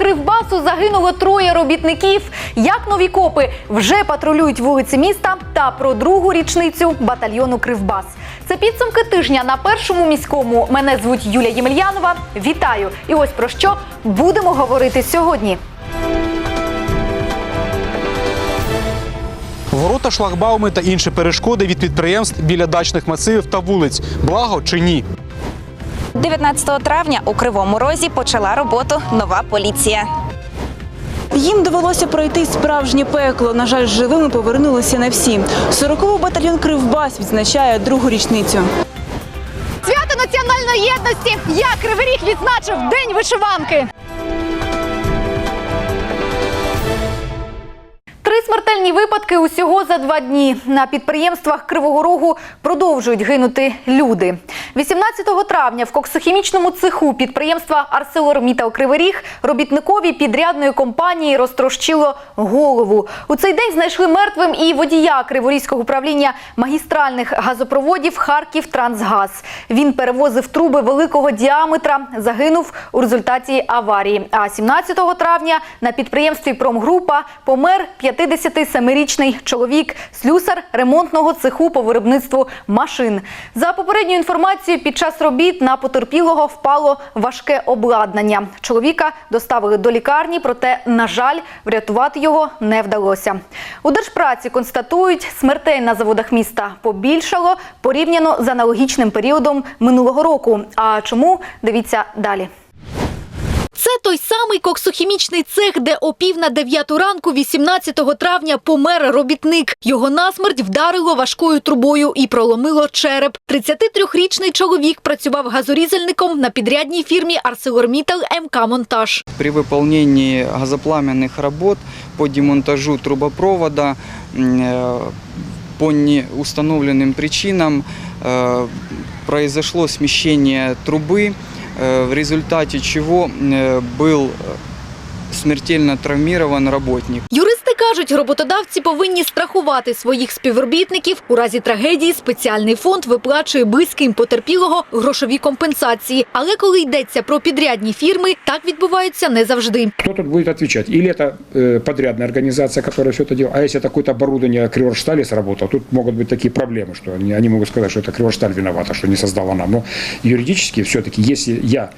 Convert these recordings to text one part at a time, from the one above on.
Кривбасу загинуло троє робітників. Як нові копи вже патрулюють вулиці міста та про другу річницю батальйону Кривбас. Це підсумки тижня на першому міському. Мене звуть Юлія Ємельянова. Вітаю! І ось про що будемо говорити сьогодні. Ворота, шлагбауми та інші перешкоди від підприємств біля дачних масивів та вулиць. Благо чи ні? 19 травня у Кривому Розі почала роботу нова поліція. Їм довелося пройти справжнє пекло. На жаль, живими повернулися не всі. 40-й батальйон Кривбас відзначає другу річницю. Свято національної єдності! Я Кривий Ріг відзначив День вишиванки. Смертельні випадки усього за два дні. На підприємствах Кривого Рогу продовжують гинути люди. 18 травня в коксохімічному цеху підприємства «Арселормітал Кривий Ріг» робітникові підрядної компанії розтрощило голову. У цей день знайшли мертвим і водія Криворізького управління магістральних газопроводів Харків Трансгаз. Він перевозив труби великого діаметра, загинув у результаті аварії. А 17 травня на підприємстві Промгрупа помер 57-річний чоловік, слюсар ремонтного цеху по виробництву машин. За попередньою інформацією, під час робіт на потерпілого впало важке обладнання. Чоловіка доставили до лікарні, проте, на жаль, врятувати його не вдалося. У держпраці констатують, смертей на заводах міста побільшало порівняно з аналогічним періодом минулого року. А чому дивіться далі? Це той самий коксохімічний цех, де о пів на дев'яту ранку, 18 травня, помер робітник. Його насмерть вдарило важкою трубою і проломило череп. 33-річний чоловік працював газорізальником на підрядній фірмі «Арселормітал МК Монтаж». При выполнении газопламенных работ по демонтажу трубопровода м, э, по неустановленным причинам э, произошло смещение трубы, э, в результате чего э, был смертельно травмирован работник. Юристи кажуть, роботодавці повинні страхувати своїх співробітників. У разі трагедії спеціальний фонд виплачує близьким потерпілого грошові компенсації. Але коли йдеться про підрядні фірми, так відбувається не завжди. Кто тут будет отвечать? Или это э, подрядная организация, которая все это делает, а если это какое-то оборудование Криворштали сработало, тут могут быть такие проблемы, что они, они могут сказать, что это Криворшталь виновата, что не создала нам. Но юридически все-таки, если я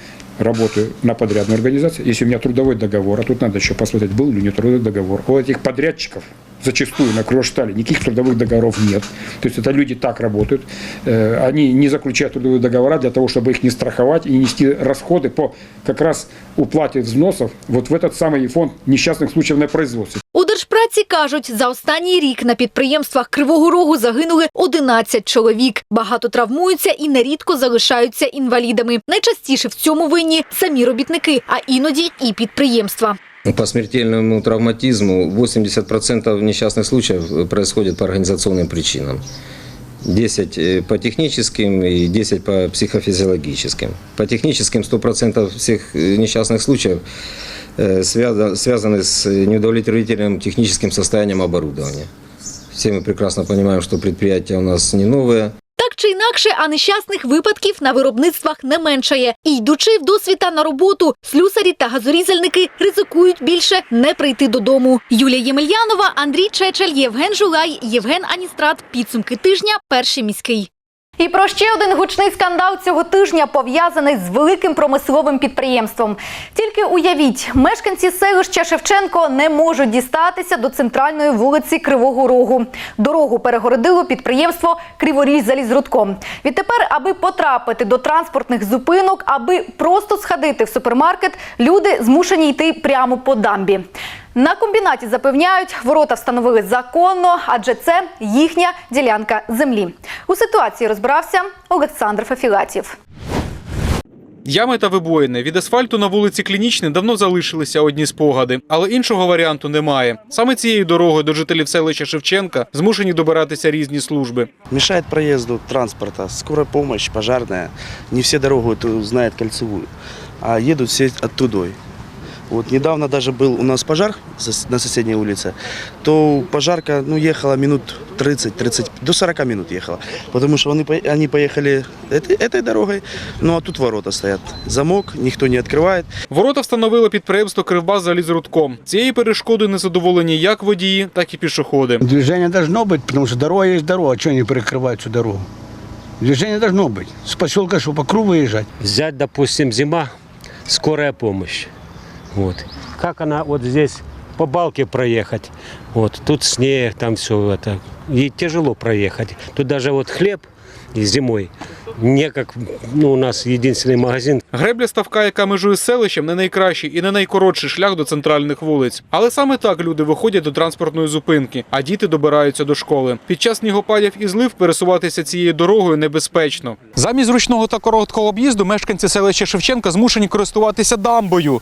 работаю на подрядную организацию, если у меня трудовой договор, а тут надо еще посмотреть, был ли у нее трудовой договор. У этих подрядчиков зачастую на Криворштале никаких трудовых договоров нет. То есть это люди так работают. Э, Они не заключают трудовые договора для того, чтобы их не страховать и не нести расходы по как раз уплате взносов вот в этот самый фонд несчастных случаев на производстве. У держпраці кажуть, за останній рік на підприємствах Кривого Рогу загинули 11 чоловік. Багато травмуються і нерідко залишаються інвалідами. Найчастіше в цьому винні самі робітники, а іноді і підприємства. По смертельному травматизму 80% несчастных случаев происходит по организационным причинам. 10 э, по техническим и 10 по психофизиологическим. По техническим 100% всех э, несчастных случаев э, связа- связаны с неудовлетворительным техническим состоянием оборудования. Все мы прекрасно понимаем, что предприятия у нас не новые, Так чи інакше, а нещасних випадків на виробництвах не меншає. І йдучи в досвіта на роботу, слюсарі та газорізальники ризикують більше не прийти додому. Юлія Ємельянова, Андрій Чечель, Євген Жулай, Євген Аністрат. Підсумки тижня. Перший міський. І про ще один гучний скандал цього тижня пов'язаний з великим промисловим підприємством. Тільки уявіть, мешканці селища Шевченко не можуть дістатися до центральної вулиці Кривого Рогу. Дорогу перегородило підприємство Криворіж залізрудком. Відтепер, аби потрапити до транспортних зупинок, аби просто сходити в супермаркет, люди змушені йти прямо по дамбі. На комбінаті запевняють, ворота встановили законно, адже це їхня ділянка землі. У ситуації розбирався Олександр Фефілатів. Ями та вибоїни від асфальту на вулиці Клінічний давно залишилися одні спогади, але іншого варіанту немає. Саме цією дорогою до жителів селища Шевченка змушені добиратися різні служби. Мешает проезду транспорта, скорая помощь, пожарная. Не все дорогу эту знают кольцевую, а едут все оттудой. Вот недавно даже был у нас пожар сос- на соседней улице, то пожарка ну, ехала минут 30-30, до 40 минут ехала. Потому что они, по- они поехали этой, этой дорогой, ну а тут ворота стоят. Замок, никто не открывает. Ворота встановило підприємство Кривбас залізрудком. Цією перешкодою незадоволені як водії, так і пішоходи. Движение должно быть, потому что дорога есть дорога. Чего они перекрывают всю дорогу? Движение должно быть. С поселка, что по кругу выезжать. взять, допустим, зима, скорая помощь. Вот. Как она вот здесь по балке проехать? Вот. Тут снег, там все это. И тяжело проехать. Тут даже вот хлеб зимой не как ну, у нас единственный магазин Гребля ставка, яка межує з селищем, не найкращий і не найкоротший шлях до центральних вулиць. Але саме так люди виходять до транспортної зупинки, а діти добираються до школи. Під час снігопадів і злив пересуватися цією дорогою небезпечно. Замість зручного та короткого об'їзду мешканці селища Шевченка змушені користуватися дамбою.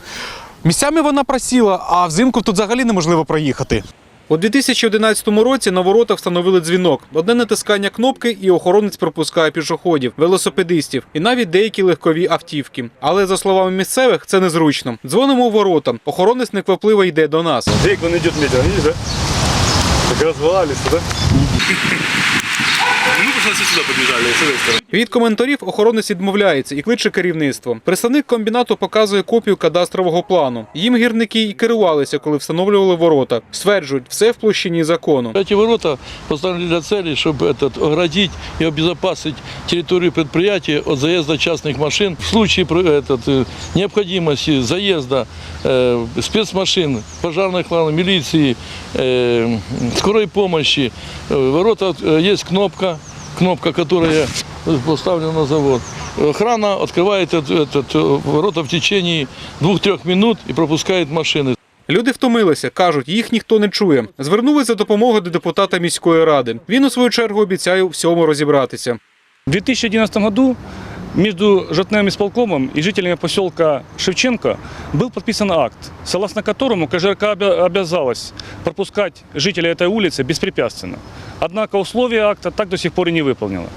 Місцями вона просіла, а взимку тут взагалі неможливо проїхати. У 2011 році на ворота встановили дзвінок. Одне натискання кнопки і охоронець пропускає пішоходів, велосипедистів і навіть деякі легкові автівки. Але за словами місцевих, це незручно. Дзвонимо у ворота. Охоронець неквапливо йде до нас. Век он идет медленно, видишь, да? Так развалились, да? Мы просто сюда побежали, с этой стороны. Від коментарів охоронець відмовляється і кличе керівництво. Представник комбінату показує копію кадастрового плану. Їм гірники і керувалися, коли встановлювали ворота. Стверджують, все в площині закону. Эти ворота поставлены для цели, чтобы этот, оградить и обезопасить территорию предприятия от заезда частных машин. В случае про- этот, э, необходимости заезда э, спецмашин, пожарных кланов, милиции, э, скорой помощи, э, ворота э, есть кнопка, кнопка, которая поставлена на завод. Охрана открывает этот, этот, э, ворота в течение двух-трех минут и пропускает машины. Люди втомилися, кажуть, їх ніхто не чує. Звернулися за допомогою до депутата міської ради. Він у свою чергу обіцяє у всьому розібратися. В 2011 году между жертвным исполкомом и жителями поселка Шевченко был подписан акт, согласно которому КЖРК обя- обязалась пропускать жителей этой улицы беспрепятственно. Однако условия акта так до сих пор и не выполнила.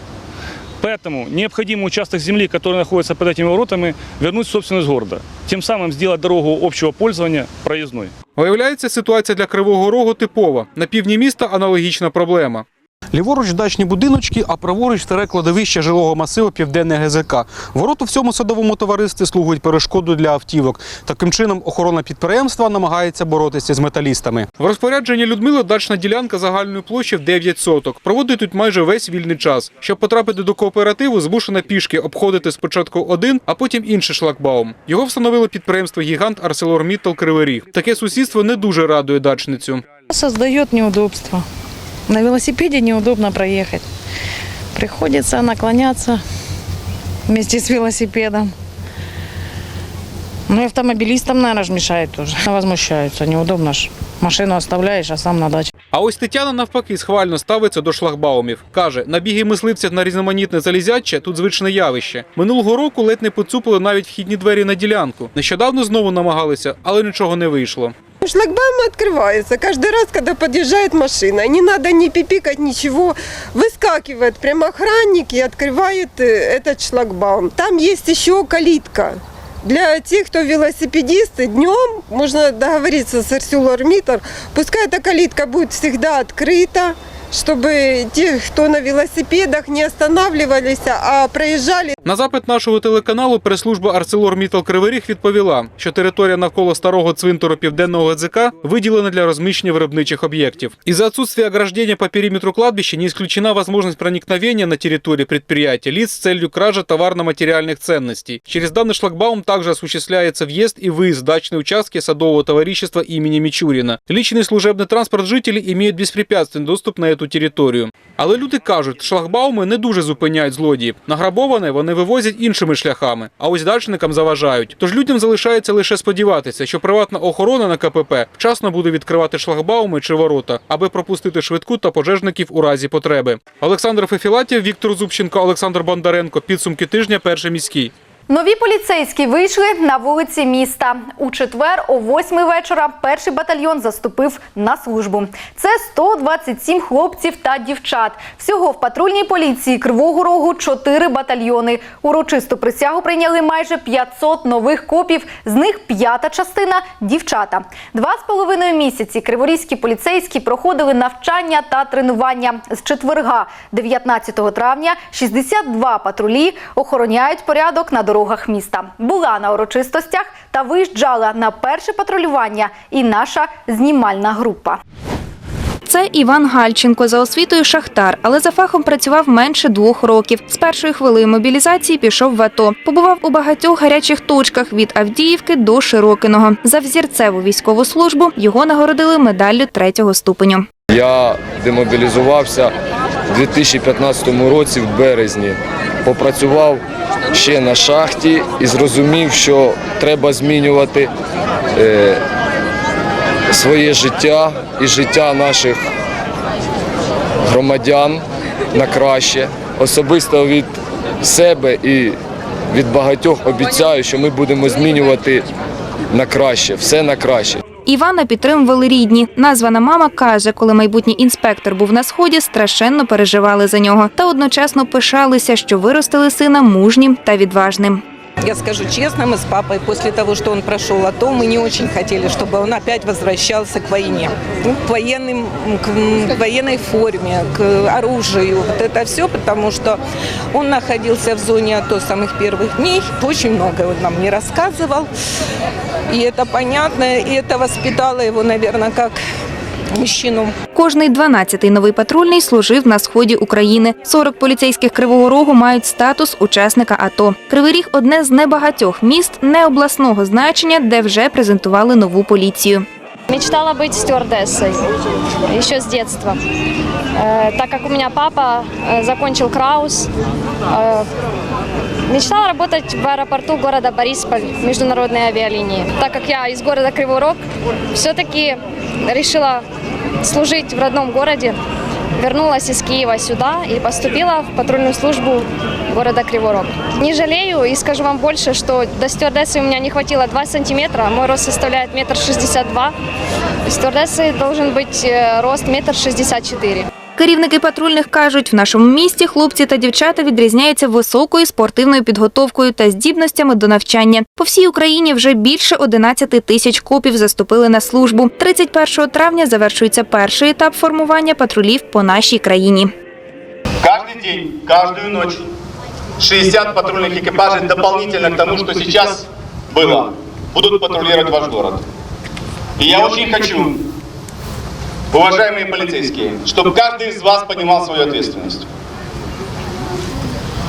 Поэтому необходимый участок земли, который находится под этими воротами, вернуть в собственность города. Тем самым сделать дорогу общего пользования проездной. Виявляється, ситуація для Кривого Рогу типова. На півдні міста аналогічна проблема. Ліворуч дачні будиночки, а праворуч старе кладовище жилого масиву Південне ГЗК. Ворота в цьому садовому товаристві слугують перешкодою для автівок. Таким чином, охорона підприємства намагається боротися з металістами. В розпорядженні Людмили дачна ділянка загальною площею в 9 соток. Проводить тут майже весь вільний час. Щоб потрапити до кооперативу, змушена пішки обходити спочатку один, а потім інший шлагбаум. Його встановило підприємство гігант ArcelorMittal Кривий Ріг. Таке сусідство не дуже радує дачницю. Создает неудобства. На велосипеде неудобно проехать. Приходится наклоняться вместе с велосипедом. Ну и автомобилистам, наверное, мешает тоже. Возмущаются, неудобно ж. Машину оставляешь, а сам на даче. А ось Тетяна навпаки схвально ставиться до шлагбаумів. Каже, набіги мисливців на різноманітне залізяче тут звичне явище. Минулого року ледь не поцупили навіть вхідні двері на ділянку. Нещодавно знову намагалися, але нічого не вийшло. Шлагбаум открывается каждый раз, когда подъезжает машина. Не надо ни пипикать, ничего. Выскакивает прям охранник и открывает э, этот шлагбаум. Там есть еще калитка. Для тех, кто велосипедисты, днем можно договориться с ArcelorMittal. Пускай эта калитка будет всегда открыта, чтобы те, кто на велосипедах, не останавливались, а проезжали На запит нашого телеканалу прес-служба ArcelorMittal Кривий Ріг відповіла, що територія навколо старого цвинтару південного ГЗК виділена для розміщення виробничих об'єктів. Из-за отсутствия ограждения по периметру кладбища не исключена возможность проникновения на территорию предприятия лиц с целью кражи товарно-материальных ценностей. Через данный шлагбаум также осуществляется въезд и выезд в дачные участки садового товарищества имени Мичурина. Личный и служебный транспорт жителей имеют беспрепятственный доступ на эту територію. Але люди кажуть, шлагбауми не дуже зупиняють злодіїв. Награбоване вони вивозять іншими шляхами, а ось дачникам заважають. Тож людям залишається лише сподіватися, що приватна охорона на КПП вчасно буде відкривати шлагбауми чи ворота, аби пропустити швидку та пожежників у разі потреби. Олександр Фефілатів, Віктор Зубченко, Олександр Бондаренко. Підсумки тижня. Перший міський. Нові поліцейські вийшли на вулиці міста. У четвер о 8 вечора перший батальйон заступив на службу. Це 127 хлопців та дівчат. Всього в патрульній поліції Кривого Рогу 4 батальйони. Урочисту присягу прийняли майже 500 нових копів, з них п'ята частина – дівчата. Два з половиною місяці криворізькі поліцейські проходили навчання та тренування. З четверга, 19 травня, 62 патрулі охороняють порядок на дорогах міста. Була на урочистостях та виїжджала на перше патрулювання і наша знімальна група. Це Іван Гальченко за освітою шахтар, але за фахом працював менше двох років. З першої хвилини мобілізації пішов в АТО. Побував у багатьох гарячих точках від Авдіївки до Широкиного. За взірцеву військову службу його нагородили медаллю третього ступеню. Я демобілізувався у 2015 році в березні. Попрацював ще на шахті і зрозумів, що треба змінювати е, своє життя і життя наших громадян на краще. Особисто від себе і від багатьох обіцяю, що ми будемо змінювати на краще, все на краще. Івана підтримували рідні. Названа мама каже, коли майбутній інспектор був на сході, страшенно переживали за нього та одночасно пишалися, що виростили сина мужнім та відважним. Я скажу честно, мы с папой после того, что он прошел АТО, мы не очень хотели, чтобы он опять возвращался к войне. Ну, к, военным, к, м, к военной форме, к оружию. Вот это все, потому что он находился в зоне АТО с самых первых дней. Очень много он нам не рассказывал. И это понятно, и это воспитало его, наверное, как мужчину. Кожний 12-й новий патрульний служив на сході України. 40 поліцейських Кривого Рогу мають статус учасника АТО. Кривий Ріг – одне з небагатьох міст необласного значення, де вже презентували нову поліцію. Мечтала быть стюардессой еще с детства. Э, так как у меня папа э, закончил Краус, э, мечтала работать в аэропорту города Борисполь, международной авиалинии. Так как я из города Кривой Рог, все-таки решила служить в родном городе. Вернулась из Киева сюда и поступила в патрульную службу города Кривой Рог. Не жалею и скажу вам больше, что до стюардессы у меня не хватило 2 сантиметра, мой рост составляет метр шестьдесят два. Стюардессы должен быть э, рост метр шестьдесят четыре. Керівники патрульних кажуть, в нашому місті хлопці та дівчата відрізняються високою спортивною підготовкою та здібностями до навчання. По всій Україні вже більше 11 тисяч копів заступили на службу. 31 травня завершується перший етап формування патрулів по нашій країні. Каждый день, каждую ночь 60 патрульных экипажей дополнительно к тому, что сейчас было, будут патрулировать ваш город. И я очень хочу, уважаемые полицейские, чтобы каждый из вас понимал свою ответственность.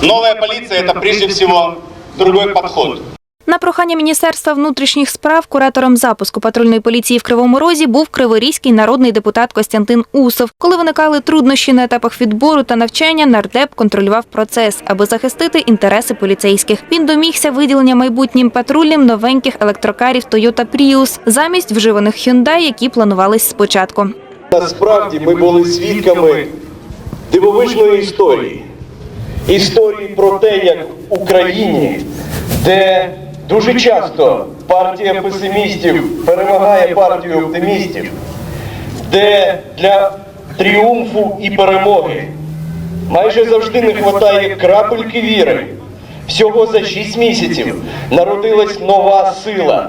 Новая полиция – это прежде всего другой подход. На прохання Міністерства внутрішніх справ куратором запуску патрульної поліції в Кривому Розі був криворізький народний депутат Костянтин Усов. Коли виникали труднощі на етапах відбору та навчання, нардеп контролював процес, аби захистити інтереси поліцейських. Він домігся виділення майбутнім патрульним новеньких електрокарів Toyota Prius замість вживаних Hyundai, які планувались спочатку. Насправді ми були свідками дивовижної історії. Історії про те, як в Україні, де дуже часто партія песимістів перемагає партію оптимістів, де для тріумфу і перемоги майже завжди не вистачає крапельки віри. Всього за 6 місяців народилась нова сила,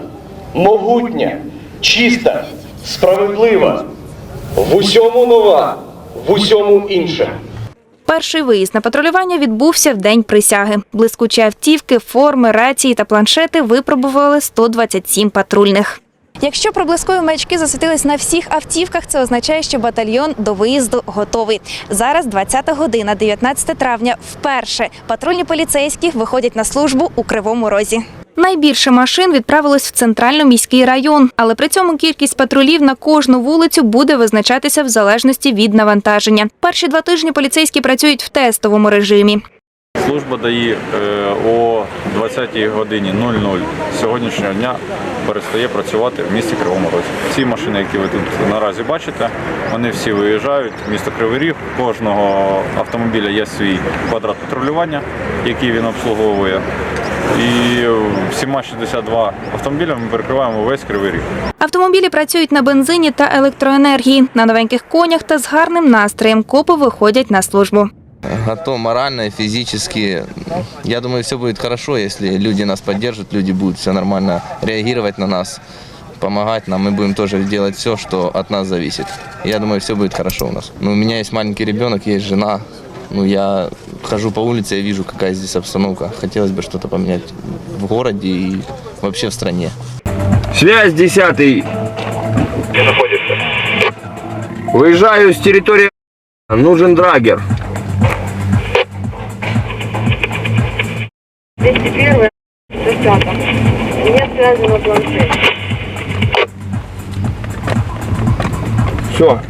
могутня, чиста, справедлива. В усьому нова, в усьому інша. Перший виїзд на патрулювання відбувся в день присяги. Блискучі автівки, форми, рації та планшети випробували 127 патрульних. Якщо проблискові маячки засвітились на всіх автівках, це означає, що батальйон до виїзду готовий. Зараз 20 година, 19 травня. Вперше патрульні поліцейські виходять на службу у Кривому Розі. Найбільше машин відправилось в центрально-міський район, але при цьому кількість патрулів на кожну вулицю буде визначатися в залежності від навантаження. Перші два тижні поліцейські працюють в тестовому режимі. Служба ДАІ е, о 20-й годині 00 сьогоднішнього дня перестає працювати в місті Кривому Розі. Ці машини, які ви тут наразі бачите, вони всі виїжджають в місто Кривий Ріг. Кожного автомобіля є свій квадрат патрулювання, який він обслуговує. І всіма 62 автомобілями ми перекриваємо весь кривий ріг. Автомобілі працюють на бензині та електроенергії. На новеньких конях та з гарним настроєм копи виходять на службу. готов морально физически. Я думаю, все будет хорошо, если люди нас поддержат, люди будут все нормально реагировать на нас, помогать нам. Мы будем тоже делать все, что от нас зависит. Я думаю, все будет хорошо у нас. Ну, у меня есть маленький ребенок, есть жена. Ну, я хожу по улице, я вижу, какая здесь обстановка. Хотелось бы что-то поменять в городе и вообще в стране. Связь 10 Выезжаю с территории. Нужен драгер. 201 105. Меня связано планшет. Все.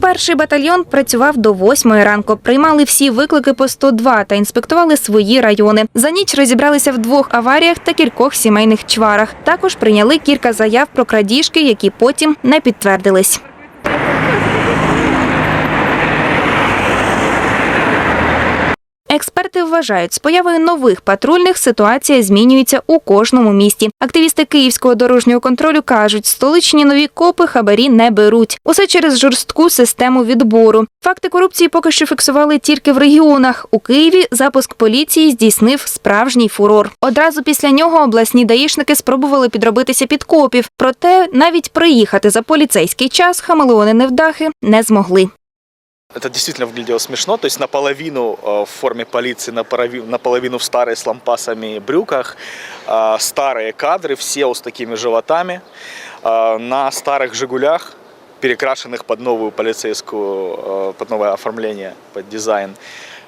Перший батальйон працював до восьмої ранку. Приймали всі виклики по 102 та інспектували свої райони. За ніч розібралися в двох аваріях та кількох сімейних чварах. Також прийняли кілька заяв про крадіжки, які потім не підтвердились. Експерти вважають, з появою нових патрульних ситуація змінюється у кожному місті. Активісти київського дорожнього контролю кажуть, столичні нові копи хабарі не беруть. Усе через жорстку систему відбору. Факти корупції поки що фіксували тільки в регіонах. У Києві запуск поліції здійснив справжній фурор. Одразу після нього обласні даїшники спробували підробитися під копів. Проте навіть приїхати за поліцейський час хамелеони невдахи не змогли. Это действительно выглядело смешно, то есть наполовину э, в форме полиции, наполовину, в старой с лампасами брюках, э, старые кадры, все с такими животами, э, на старых «Жигулях», перекрашенных под новую полицейскую, под новое оформление, под дизайн.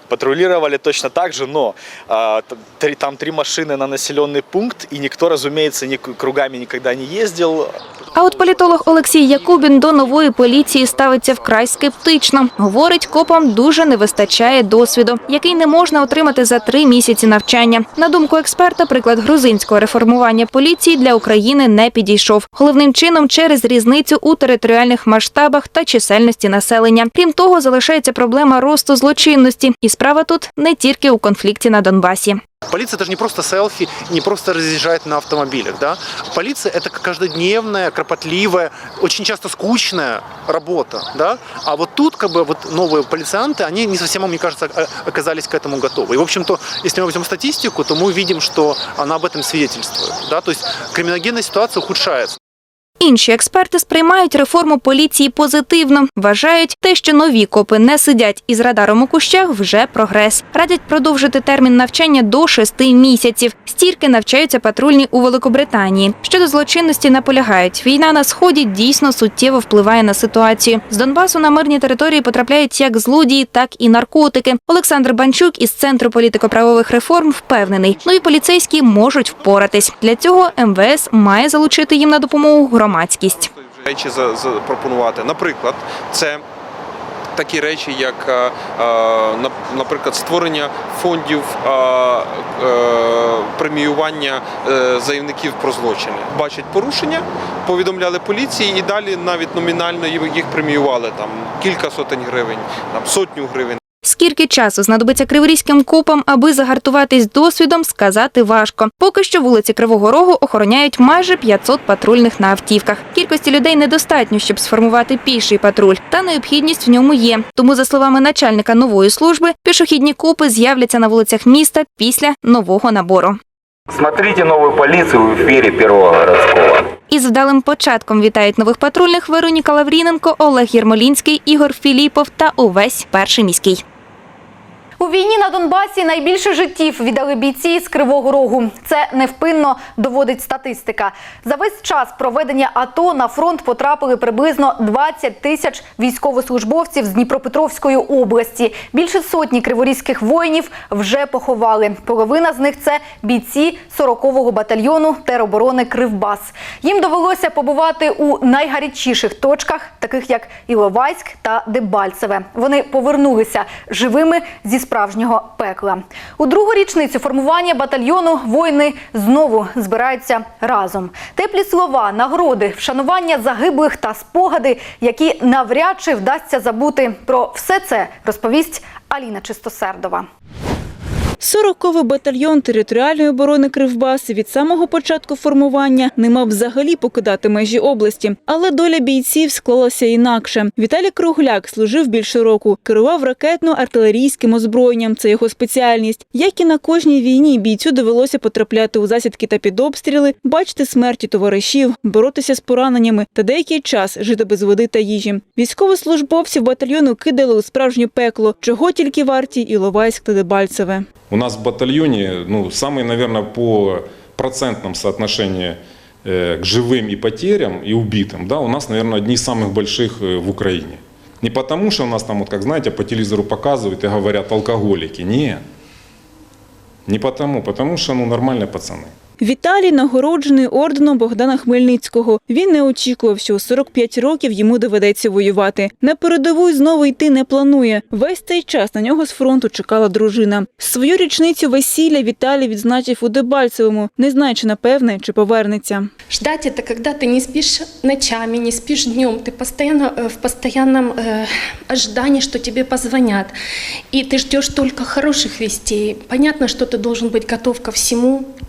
Патрулировали точно так же, но т- три- там три машины на населенный пункт, и никто, разумеется, ни кругами никогда не ездил. А от політолог Олексій Якубін до нової поліції ставиться вкрай скептично. Говорить, копам дуже не вистачає досвіду, який не можна отримати за три місяці навчання. На думку експерта, приклад грузинського реформування поліції для України не підійшов. Головним чином через різницю у територіальних масштабах та чисельності населення. Крім того, залишається проблема росту злочинності, і справа тут не тільки у конфлікті на Донбасі. Полиция это же не просто селфи, не просто разъезжает на автомобилях. Да? Полиция это каждодневная, кропотливая, очень часто скучная работа. Да? А вот тут как бы вот новые полицианты, они не совсем, мне кажется, оказались к этому готовы. И, в общем-то, если мы возьмем статистику, то мы увидим, что она об этом свидетельствует. Да? То есть криминогенная ситуация ухудшается. Інші експерти сприймають реформу поліції позитивно. Вважають, те, що нові копи не сидять із радаром у кущах, вже прогрес. Радять продовжити термін навчання до шести місяців. Стільки навчаються патрульні у Великобританії. Щодо злочинності наполягають. Війна на сході дійсно суттєво впливає на ситуацію. З Донбасу на мирні території потрапляють як злодії, так і наркотики. Олександр Банчук із центру політико-правових реформ впевнений, нові поліцейські можуть впоратись. Для цього МВС має залучити їм на допомогу громадськість. речі запропонувати. Наприклад, це такі речі, як, е, е, нап- наприклад, створення фондів е, преміювання заявників про злочини. Бачать порушення, повідомляли поліції і далі навіть номінально їх преміювали там кілька сотень гривень, там сотню гривень. Скільки часу знадобиться криворізьким копам, аби загартуватись досвідом, сказати важко. Поки що вулиці Кривого Рогу охороняють майже 500 патрульних на автівках. Кількості людей недостатньо, щоб сформувати піший патруль, та необхідність в ньому є. Тому, за словами начальника нової служби, пішохідні копи з'являться на вулицях міста після нового набору. Смотрите новую полицию в эфире Первого городского. Із вдалим початком вітають нових патрульних Вероніка Лавріненко, Олег Єрмолінський, Ігор Філіпов та увесь перший міський. У війні на Донбасі найбільше життів віддали бійці з Кривого Рогу. Це невпинно доводить статистика. За весь час проведення АТО на фронт потрапили приблизно 20 тисяч військовослужбовців з Дніпропетровської області. Більше сотні криворізьких воїнів вже поховали. Половина з них це бійці 40-го батальйону тероборони Кривбас. Їм довелося побувати у найгарячіших точках, таких як Іловайськ та Дебальцеве. Вони повернулися живими зі справжнього пекла. У другу річницю формування батальйону воїни знову збираються разом. Теплі слова, нагороди, вшанування загиблих та спогади, які навряд чи вдасться забути. Про все це розповість Аліна Чистосердова. 40-й батальйон територіальної оборони Кривбаси від самого початку формування не мав взагалі покидати межі області. Але доля бійців склалася інакше. Віталій Кругляк служив більше року, керував ракетно-артилерійським озброєнням. Це його спеціальність. Як і на кожній війні, бійцю довелося потрапляти у засідки та під обстріли, бачити смерті товаришів, боротися з пораненнями та деякий час жити без води та їжі. Військовослужбовців батальйону кидали у справжнє пекло, чого тільки варті Іловайськ та Дебальцеве. У нас в батальоне, ну, самый, наверное, по процентном соотношении э, к живым и потерям и убитым, да, у нас, наверное, одни из самых больших э, в Украине. Не потому, что у нас там, вот, как знаете, по телевизору показывают и говорят алкоголики. Нет. Не потому, потому что, ну, нормальные пацаны. Віталій нагороджений орденом Богдана Хмельницького. Він не очікував, що у 45 років йому доведеться воювати. На передову й знову йти не планує. Весь цей час на нього з фронту чекала дружина. Свою річницю весілля Віталій відзначив у Дебальцевому, не знаючи напевне, чи повернеться. Ждать это, когда ты не спишь ночами, не спишь днем, ты постоянно э, в постоянном э, ожидании, что тебе позвонят, и ты ждешь только хороших вестей. Понятно, что ты должен быть готов ко всему, э,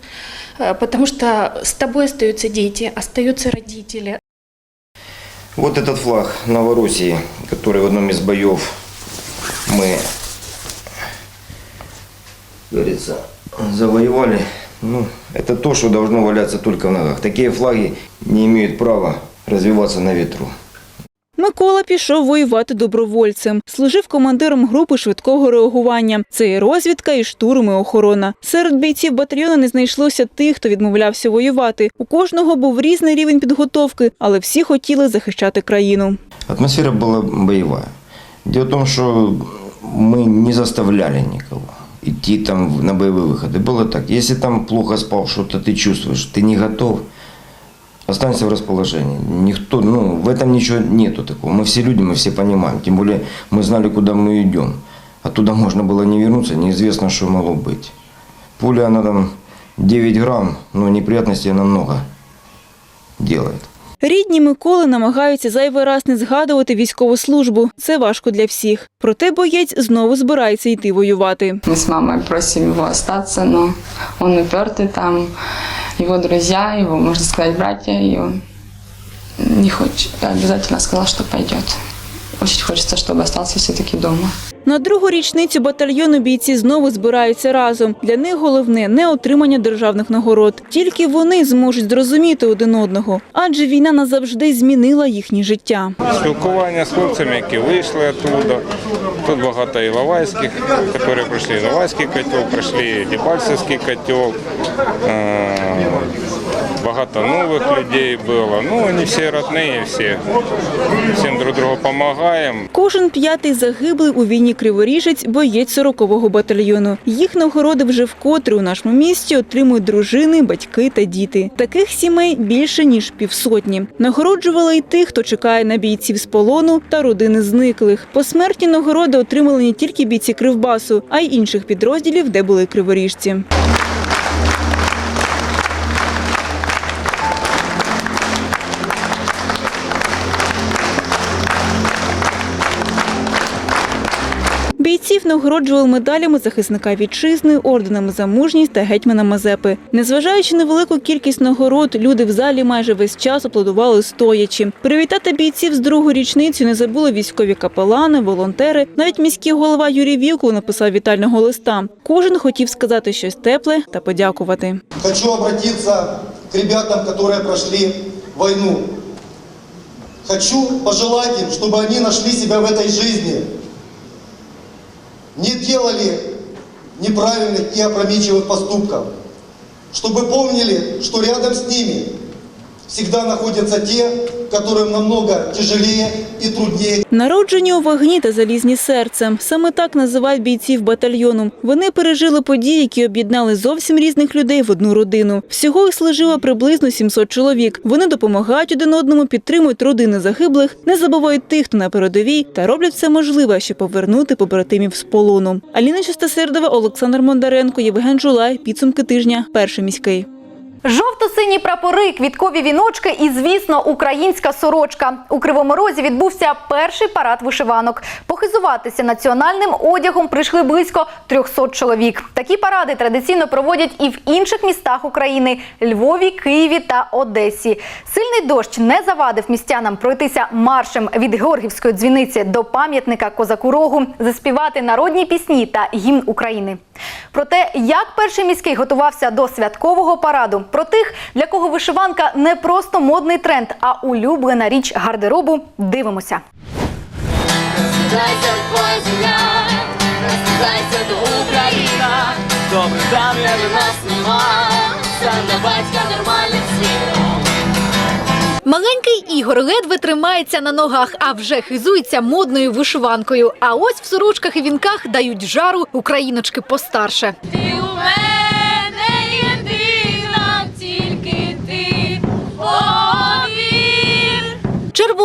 Потому что с тобой остаются дети, остаются родители. Вот этот флаг Новороссии, который в одном из боев мы, говорится, завоевали. Ну, это то, что должно валяться только в ногах. Такие флаги не имеют права развиваться на ветру. Микола пішов воювати добровольцем. Служив командиром групи швидкого реагування. Це і розвідка, і штурм, і охорона. Серед бійців батальйону не знайшлося тих, хто відмовлявся воювати. У кожного був різний рівень підготовки, але всі хотіли захищати країну. Атмосфера была боевая. Дело в том, что мы не заставляли никого идти там на боевые выходы. Было так. Если там плохо спал, что-то ты чувствуешь, ты не готов, останься в расположении. Никто, ну, в этом ничего нету такого. Мы все люди, мы все понимаем. Тем более мы знали, куда мы идем. Оттуда можно было не вернуться, неизвестно, что могло быть. Пуля, она там 9 грамм, но неприятностей она много делает. Рідні Миколи намагаються зайвий раз не згадувати військову службу. Це важко для всіх. Проте боєць знову збирається йти воювати. Мы с мамой просим его остаться, но он упертый там, его друзья, его, можно сказать, братья, и он не хочет. Обязательно сказал, что пойдет. Очень хочется, чтобы остался все-таки дома. На другу річницю батальйону бійці знову збираються разом. Для них головне не отримання державних нагород. Тільки вони зможуть зрозуміти один одного, адже війна назавжди змінила їхнє життя. Спілкування з хлопцями, які вийшли оттуда. Тут багато іловайських, які пройшли Іловайський котел, пройшли Дебальцевський котел. Багато нових людей було. Ну, вони всі родні, всі, всім друг другу допомагаємо. Кожен п'ятий загиблий у війні криворіжець боєць 40-го батальйону. Їх нагороди вже вкотре у нашому місті отримують дружини, батьки та діти. Таких сімей більше ніж півсотні. Нагороджували й тих, хто чекає на бійців з полону та родини зниклих. Посмертні нагороди отримали не тільки бійці Кривбасу, а й інших підрозділів, де були криворіжці. Бійців нагороджували медалями захисника вітчизни, орденами за мужність та гетьмана Мазепи. Незважаючи на велику кількість нагород, люди в залі майже весь час аплодували стоячи. Привітати бійців з другу річницю не забули військові капелани, волонтери. Навіть міський голова Юрій Вілкул написав вітального листа. Кожен хотів сказати щось тепле та подякувати. Хочу обратиться к ребятам, которые прошли войну. Хочу пожелать им, чтобы они нашли себя в этой жизни. Не делали неправильных и опрометчивых поступков. Чтобы помнили, что рядом с ними всегда находятся те, которым намного тяжелее и труднее. Народжені у вогні та залізні серцем. Саме так називають бійців батальйону. Вони пережили події, які об'єднали зовсім різних людей в одну родину. Всього їх служило приблизно 700 чоловік. Вони допомагають один одному, підтримують родини загиблих, не забувають тих, хто на передовій, та роблять все можливе, щоб повернути побратимів з полону. Аліна Чистосердова, Олександр Мондаренко, Євген Жулай. Підсумки тижня. Перший міський. Жовто-сині прапори, квіткові віночки і, звісно, українська сорочка. У Кривому Розі відбувся перший парад вишиванок. Похизуватися національним одягом прийшли близько 300 чоловік. Такі паради традиційно проводять і в інших містах України – Львові, Києві та Одесі. Сильний дощ не завадив містянам пройтися маршем від Георгівської дзвіниці до пам'ятника Козаку Рогу, заспівати народні пісні та гімн України. Про те, як перший міський готувався до святкового параду, про тих, для кого вишиванка не просто модний тренд, а улюблена річ гардеробу, дивимося. Добре, там я до нас нема, сам батька нормальних слів. Маленький Ігор ледве тримається на ногах, а вже хизується модною вишиванкою. А ось в сорочках і вінках дають жару україночки постарше. Ти у мене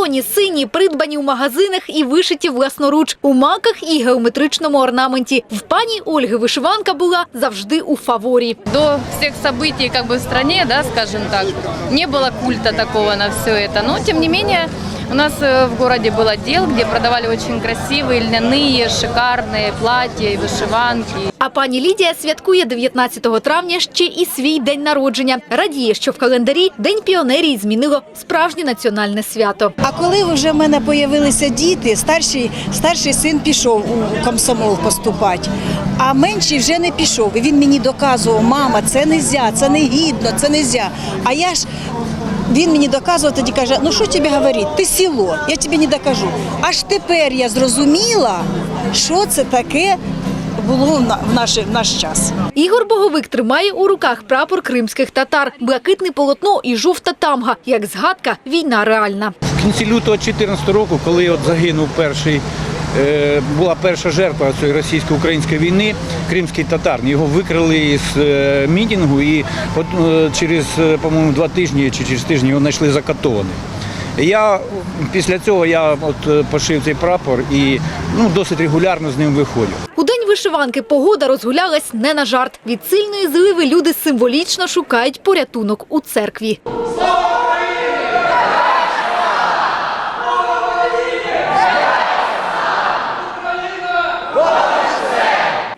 Червоні, сині, придбані в магазинах і вишиті власноруч у маках і геометричному орнаменті. В пані Ольги вишиванка була завжди у фаворі. До всех событий как бы в стране, да, скажем так, не было культа такого на все это. Но, тем не менее, у нас э, в городе был отдел, где продавали очень красивые льняные, шикарные платья и вышиванки. А пані Лідія святкує 19 травня ще і свій день народження. Радіє, що в календарі День піонерії змінило справжнє національне свято. А коли вже в мене з'явилися діти, старший, старший син пішов у комсомол поступати, а менший вже не пішов. І він мені доказував, мама, це не можна, це не гідно, це не можна. А я ж він мені доказував, тоді каже, ну що тобі говорити, ти село, я тобі не докажу. Аж тепер я зрозуміла, що це таке було в на- в наш, в наш час. Ігор Боговик тримає у руках прапор кримських татар, блакитне полотно і жовта тамга. Як згадка, війна реальна. В кінці лютого 2014 року, коли от загинув перший, була перша жертва цієї російсько-української війни, кримський татар. Його викрили з е, мітингу і е, через, е, два тижні чи через тиждень його знайшли закатованим. Я після цього я от е, пошив цей прапор і ну, досить регулярно з ним виходжу. У день вишиванки погода розгулялась не на жарт. Від сильної зливи люди символічно шукають порятунок у церкві.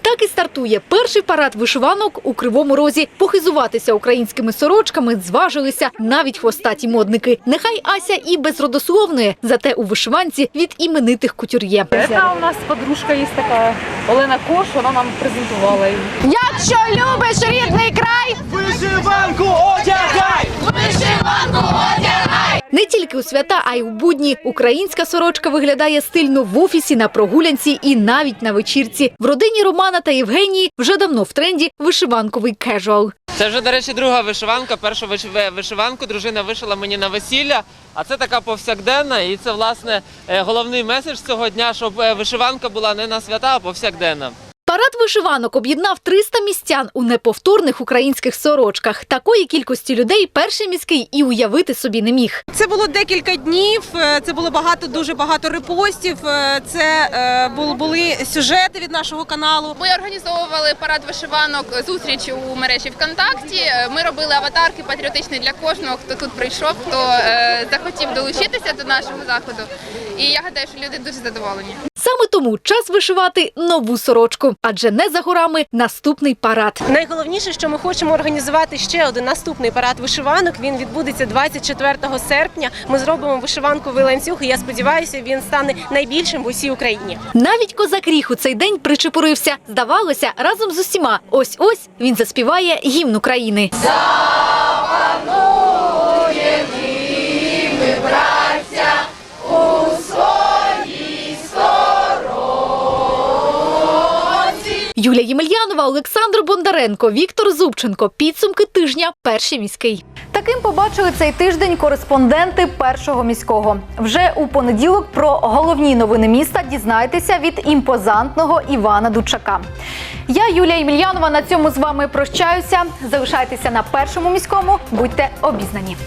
Так і стартує перший парад вишиванок у Кривому Розі. Похизуватися українськими сорочками зважилися навіть хвостаті модники. Нехай Ася і безродословної, зате у вишиванці від іменитих кутюр'є. Это у нас подружка есть такая, Олена Кош, она нам презентувала її. Якщо любиш рідний край, Вишиванку одягай! Вишиванку одягай! Не тільки у свята, а й у будні. Українська сорочка виглядає стильно в офісі, на прогулянці і навіть на вечірці. В родині Романа та Євгенії вже давно в тренді вишиванковий кежуал. Це вже, до речі, друга вишиванка. Першу вишиванку дружина вишила мені на весілля, а це така повсякденна. І це, власне, е, головний меседж цього дня, щоб е, вишиванка була не на свята, а повсякденна. Парад вишиванок об'єднав 300 містян у неповторних українських сорочках. Такої кількості людей перший міський і уявити собі не міг. Це було декілька днів. е, Це було багато, дуже багато репостів. е, Це е, були сюжети від нашого каналу. Ми організовували парад вишиванок зустріч у мережі ВКонтакті. Ми робили аватарки патріотичні для кожного, хто тут прийшов, хто захотів долучитися до нашого заходу. І я гадаю, що люди дуже задоволені. Саме тому час вишивати нову сорочку, адже не за горами наступний парад. Найголовніше, що ми хочемо організувати ще один наступний парад вишиванок. Він відбудеться 24 серпня. Ми зробимо вишиванковий ланцюг. і Я сподіваюся, він стане найбільшим в усій Україні. Навіть козак ріх у цей день причепурився. Здавалося, разом з усіма. Ось ось він заспіває гімн України. Юлія Ємельянова, Олександр Бондаренко, Віктор Зубченко. Підсумки тижня. Перший міський. Таким побачили цей тиждень кореспонденти першого міського. Вже у понеділок про головні новини міста дізнайтеся від імпозантного Івана Дучака. Я Юлія Ємельянова на цьому з вами прощаюся. Залишайтеся на першому міському. Будьте обізнані.